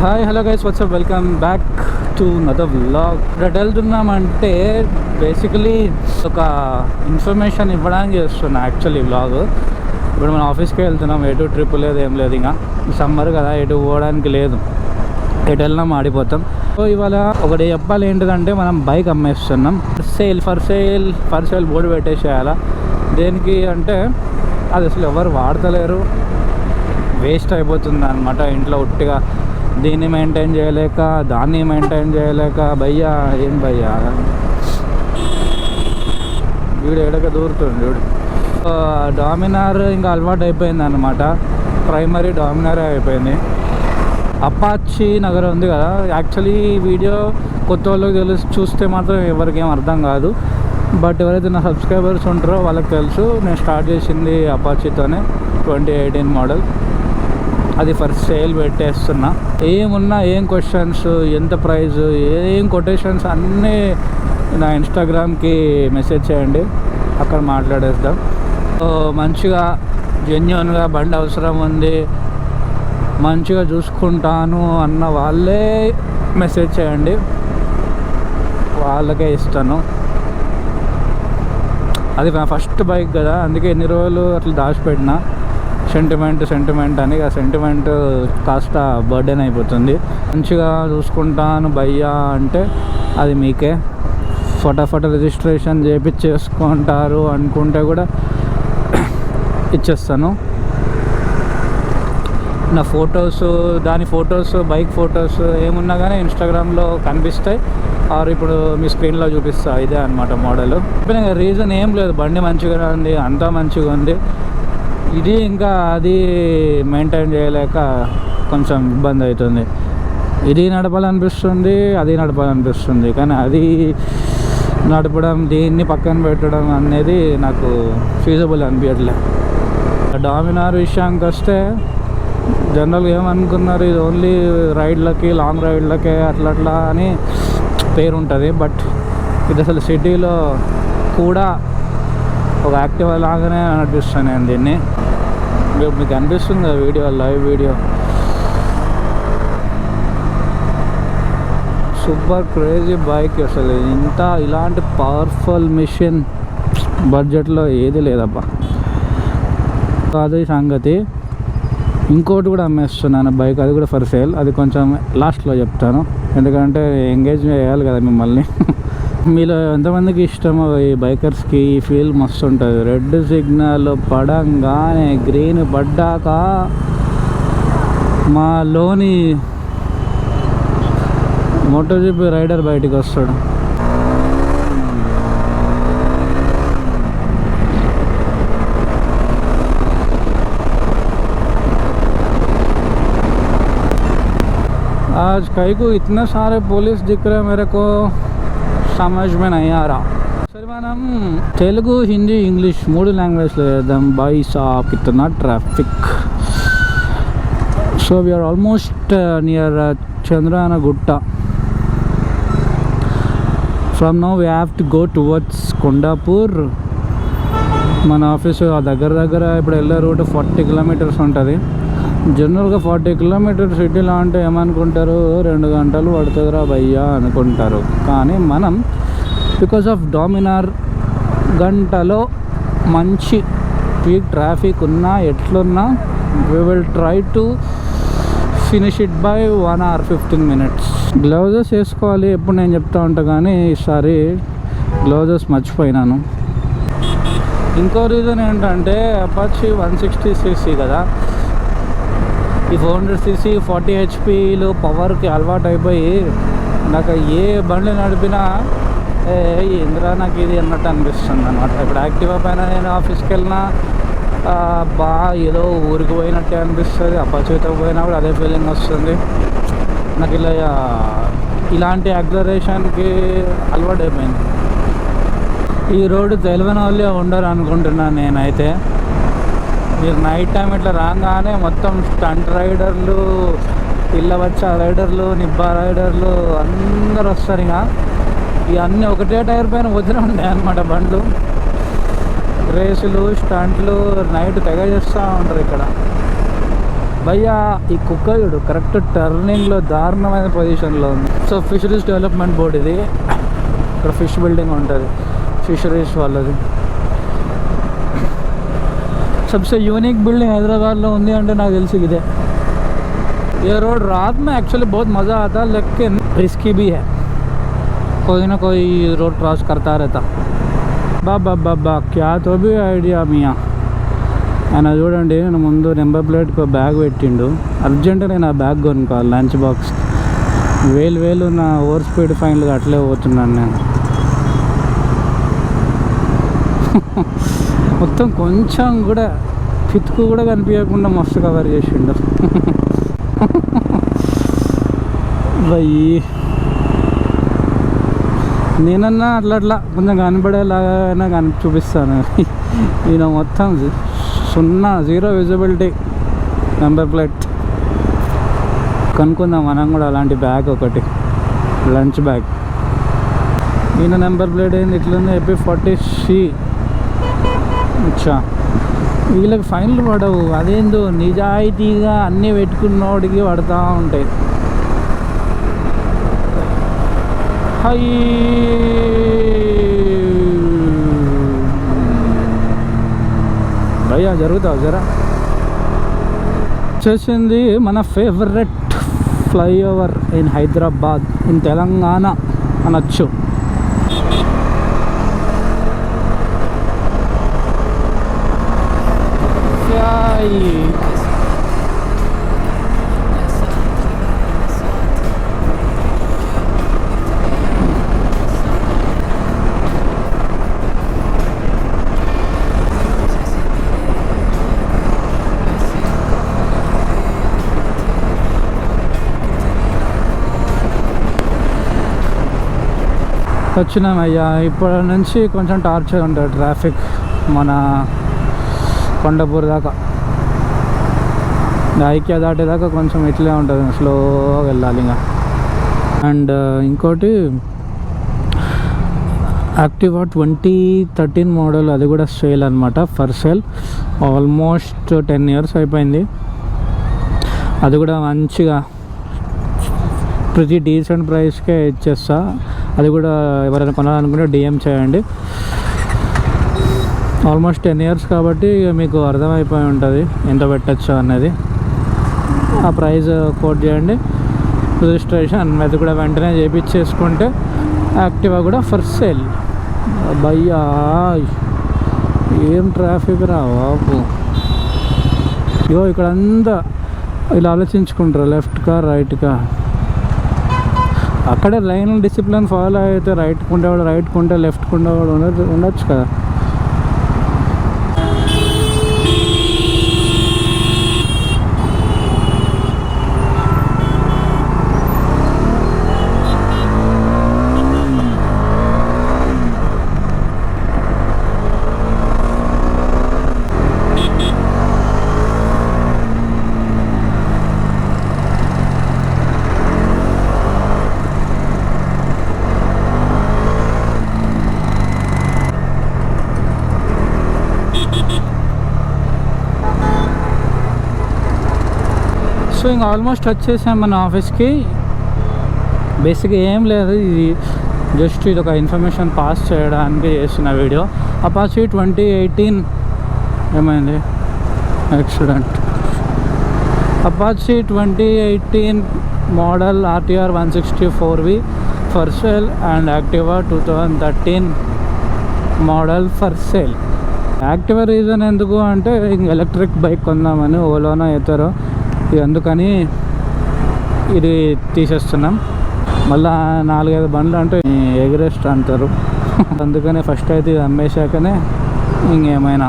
Hi hello guys what's up welcome back to another vlog ఇక్కడ వెళ్తున్నామంటే basically ఒక information ఇవ్వడానికి చేస్తున్నా యాక్చువల్లీ వ్లాగ్ ఇప్పుడు మనం ఆఫీస్కి వెళ్తున్నాం ఎటు ట్రిప్ లేదు ఏం లేదు ఇంకా సమ్మర్ కదా ఎటు పోవడానికి లేదు. ఎటు వెళ్ళినా ఆడిపోతాం. సో ఇవాళ ఒకటి చెప్పాలి ఏంటిదంటే మనం bike అమ్మేస్తున్నాం. Sale for sale for sale board పెట్టేసేయాలా? దేనికి అంటే అది అసలు ఎవరు వాడతలేరు? వేస్ట్ అయిపోతుంది అనమాట ఇంట్లో ఉట్టిగా. దీన్ని మెయింటైన్ చేయలేక దాన్ని మెయింటైన్ చేయలేక భయ్యా ఏం భయ్యా? వీడు ఎడక దూరుతుంది చూడు. డామినార్ ఇంకా అలవాటు అయిపోయింది అనమాట ప్రైమరీ డామినార్ అయిపోయింది. అపాచి నగర్ ఉంది కదా. యాక్చువల్లీ వీడియో కొత్త వాళ్ళకి తెలుసు చూస్తే మాత్రం ఎవరికేం అర్థం కాదు. బట్ ఎవరైతే నా సబ్స్క్రైబర్స్ ఉంటారో వాళ్ళకి తెలుసు నేను స్టార్ట్ చేసింది అపాచీతోనే ట్వంటీ ఎయిటీన్ మోడల్ అది ఫర్ సేల్ పెట్టేస్తున్నా. ఏమున్నా ఏం క్వశ్చన్స్ ఎంత ప్రైస్ ఏం కొటేషన్స్ అన్నీ నా ఇన్స్టాగ్రామ్కి మెసేజ్ చేయండి. అక్కడ మాట్లాడేద్దాం. సో మంచిగా జెన్యున్గా బండి అవసరం ఉంది. మంచిగా చూసుకుంటాను అన్న వాళ్ళే మెసేజ్ చేయండి. వాళ్ళకే ఇస్తాను. అది నా ఫస్ట్ బైక్ కదా అందుకే ఎన్ని రోజులు అట్లా దాచిపెట్టినా. సెంటిమెంట్ సెంటిమెంట్ అని ఆ సెంటిమెంట్ కాస్త బర్డెన్ అయిపోతుంది. మంచిగా చూసుకుంటాను భయ్యా అంటే అది మీకే. ఫటాఫట రిజిస్ట్రేషన్ చేపించేసుకుంటారు అనుకుంటే కూడా ఇచ్చేస్తాను. నా ఫొటోస్ దాని ఫొటోస్ బైక్ ఫొటోస్ ఏమున్నా కానీ ఇన్స్టాగ్రామ్లో కనిపిస్తాయి. ఆరు ఇప్పుడు మీ స్క్రీన్లో చూపిస్తా ఇదే అనమాట మోడల్. రీజన్ ఏం లేదు. బండి మంచిగా ఉంది అంతా మంచిగా ఉంది. ఇది ఇంకా అది మెయింటైన్ చేయలేక కొంచెం ఇబ్బంది అవుతుంది. ఇది నడపాలనిపిస్తుంది అది నడపాలనిపిస్తుంది. కానీ అది నడపడం దీన్ని పక్కన పెట్టడం అనేది నాకు ఫీజబుల్ అనిపించట్లేదు డామినార్ విషయానికి వస్తే జనరల్గా ఏమనుకున్నారు ఇది ఓన్లీ రైడ్లకి లాంగ్ రైడ్లకే అట్లా అట్లా అని పేరు ఉంటుంది బట్ ఇది అసలు సిటీలో కూడా ఒక యాక్టివ్ లాగానే అనిపిస్తాను నేను దీన్ని. మీకు మీకు అనిపిస్తుంది video live video? Super crazy bike అసలు. ఇంత ఇలాంటి పవర్ఫుల్ మిషన్ బడ్జెట్లో ఏది లేదబ్బా. అది సంగతి. ఇంకోటి కూడా అమ్మేస్తున్నాను బైక్ అది కూడా ఫర్ సేల్. అది కొంచెం లాస్ట్లో చెప్తాను. ఎందుకంటే ఎంగేజ్ చేయాలి కదా మిమ్మల్ని. మీలో ఎంతమందికి ఇష్టమో ఈ బైకర్స్కి ఈ ఫీల్ మస్తు ఉంటుంది రెడ్ సిగ్నల్ పడంగానే గ్రీన్ పడ్డాక మా లోని మోటోజిప్ రైడర్ బయటికి వస్తాడు आज कई को इतने सारे पुलिस दिख रहे हैं मेरे को సమజ్ మే అయ్యారా సరే మనం తెలుగు హిందీ ఇంగ్లీష్ మూడు లాంగ్వేజ్లో చేద్దాం బై సాప్ ఇతన traffic so we are almost near Chandrayangutta from now we have to go towards Kondapur మన ఆఫీసు ఆ దగ్గర దగ్గర ఇప్పుడు వెళ్ళే రూట్ ఫార్టీ కిలోమీటర్స్ ఉంటుంది. జనరల్గా ఫార్టీ కిలోమీటర్ సిటీలో అంటే ఏమనుకుంటారు? రెండు గంటలు పడుతుందిరా భయ్యా అనుకుంటారు. కానీ మనం బికాస్ ఆఫ్ డామినార్ గంటలో మంచి పీక్ ట్రాఫిక్ ఉన్నా ఎట్లున్నా we will try to finish it by one hour fifteen minutes gloves వేసుకోవాలి ఎప్పుడు నేను చెప్తా ఉంటా కానీ ఈసారి గ్లౌజెస్ మర్చిపోయినాను. ఇంకో రీజన్ ఏంటంటే అపాచి వన్ సిక్స్టీ సీసీ కదా. ఈ ఫోర్ హండ్రెడ్ సీసీ ఫార్టీ హెచ్పీలు పవర్కి అలవాటు అయిపోయి నాకు ఏ బండి నడిపినా ఏ ఇందిరా నాకు ఇది అన్నట్టు అనిపిస్తుంది అనమాట ఇప్పుడు యాక్టివా పైన నేను ఆఫీస్కి వెళ్ళినా బా ఏదో ఊరికి పోయినట్టే అనిపిస్తుంది. అపచేత పోయినా కూడా అదే ఫీలింగ్ వస్తుంది. నాకు ఇలా ఇలాంటి యాక్సలరేషన్కి అలవాటు అయిపోయింది. ఈ రోడ్డు తెలియని వాళ్ళే ఉండరు అనుకుంటున్నాను నేనైతే. మీరు నైట్ టైం ఇట్లా రాగానే మొత్తం స్టంట్ రైడర్లు పిల్లవచ్చ రైడర్లు నిబ్బా రైడర్లు అందరు వస్తారు ఇక. ఇవన్నీ ఒకటే టైర్ పైన వదిలి ఉన్నాయి అనమాట బండ్లు రేసులు స్టంట్లు నైట్ తెగ చేస్తూ ఉంటారు ఇక్కడ భయ్యా ఈ కుక్క చూడు కరెక్ట్ టర్నింగ్లో దారుణమైన పొజిషన్లో ఉంది సో ఫిషరీస్ డెవలప్మెంట్ బోర్డ్ ఇది ఇక్కడ ఫిష్ బిల్డింగ్ ఉంటుంది ఫిషరీస్ వాళ్ళది सबसे यूनिक बिल्डिंग हैदराबाद में ఉంది అంటే నాకు తెలిసి ఇదే ये रोड रात में एक्चुअली बहुत मज़ा आता लेकिन रिस्की भी है कोई ना कोई रोड क्रॉस करता रहता బాబా బాబా క్యా తో బి ఐడియా మియా ఆయన చూడండి నేను ముందు నెంబర్ ప్లేట్కి బ్యాగ్ పెట్టిండు అర్జెంటుగా నేను ఆ బ్యాగ్ కొనుక్కోవాలి లంచ్ బాక్స్ వేలు వేలు నా ఓవర్ స్పీడ్ ఫైన్లు అట్లే పోతున్నాను నేను మొత్తం కొంచెం కూడా పితుకు కూడా కనిపించకుండా మస్తు కవర్ చేసిండు భయ్ నేనన్నా అట్లా అట్లా కొంచెం కనబడేలాగా అయినా కని చూపిస్తాను. ఈయన మొత్తం సున్నా జీరో విజిబిలిటీ నెంబర్ ప్లేట్ కనుక్కుందాం మనం కూడా అలాంటి బ్యాగ్ ఒకటి. లంచ్ బ్యాగ్ ఈయన నెంబర్ ప్లేట్ ఏంది? ఇట్లుంది ఎపి ఫార్టీ షీ అచ్చా. వీళ్ళకి ఫైన్లు పడవు. అదేందో నిజాయితీగా అన్నీ పెట్టుకున్నోడికి పడతా ఉంటాయి. భయ్యా జరుగుతావు జరా. వచ్చేసింది మన favourite flyover in Hyderabad in Telangana అనొచ్చు. Yeah. వచ్చినామయ్యా ఇప్పటి నుంచి కొంచెం టార్చర్ ఉంటుంది ట్రాఫిక్ మన కొండపూర్ దాకా. ఐక్య దాటేదాకా కొంచెం ఇట్లే ఉంటుంది స్లోగా వెళ్ళాలి ఇంకా. అండ్ ఇంకోటి యాక్టివా ట్వంటీ థర్టీన్ మోడల్ అది కూడా సేల్ అనమాట for sale. Almost ten years అయిపోయింది. అది కూడా మంచిగా ప్రతి డీసెంట్ ప్రైస్కే ఇచ్చేస్తా. అది కూడా ఎవరైనా కొనాలనుకుంటే డిఎం చేయండి. ఆల్మోస్ట్ టెన్ ఇయర్స్ కాబట్టి మీకు అర్థమైపోయి ఉంటుంది ఎంత పెట్టచ్చు అనేది ఆ ప్రైస్ కోట్ చేయండి. రిజిస్ట్రేషన్ అది కూడా వెంటనే చేయించేసుకుంటే యాక్టివా కూడా ఫర్ సేల్ భయ్యా ఏం ట్రాఫిక్ రా బాబు. ఇగో ఇక్కడ అంతా ఇలా ఆలోచించుకుంటారు లెఫ్ట్కా రైట్కా అక్కడ లైన్ డిసిప్లిన్ ఫాలో అయితే రైట్ కుండేవాడు రైట్ కుంటే లెఫ్ట్ కుండేవాడు ఉండదు ఉండొచ్చు కదా. సో ఇంకా ఆల్మోస్ట్ వచ్చేసాం మన ఆఫీస్కి బేసిక్గా ఏం లేదు ఇది జస్ట్ ఇది ఒక ఇన్ఫర్మేషన్ పాస్ చేయడానికి చేసిన వీడియో అపాచి ట్వంటీ ఎయిటీన్ ఏమైంది? Accident Apache twenty eighteen model RTR one sixty four V for sale and Activa two thousand thirteen model for sale Activa reason ఎందుకు అంటే ఇంక ఎలక్ట్రిక్ బైక్ కొందామని ఓలోనో అవుతారో అందుకని ఇది తీసేస్తున్నాం. మళ్ళా నాలుగైదు బండ్లు అంటే ఎగరెస్ట్ అంటారు. అందుకని ఫస్ట్ అయితే ఇది అమ్మేశాకనే ఇంకేమైనా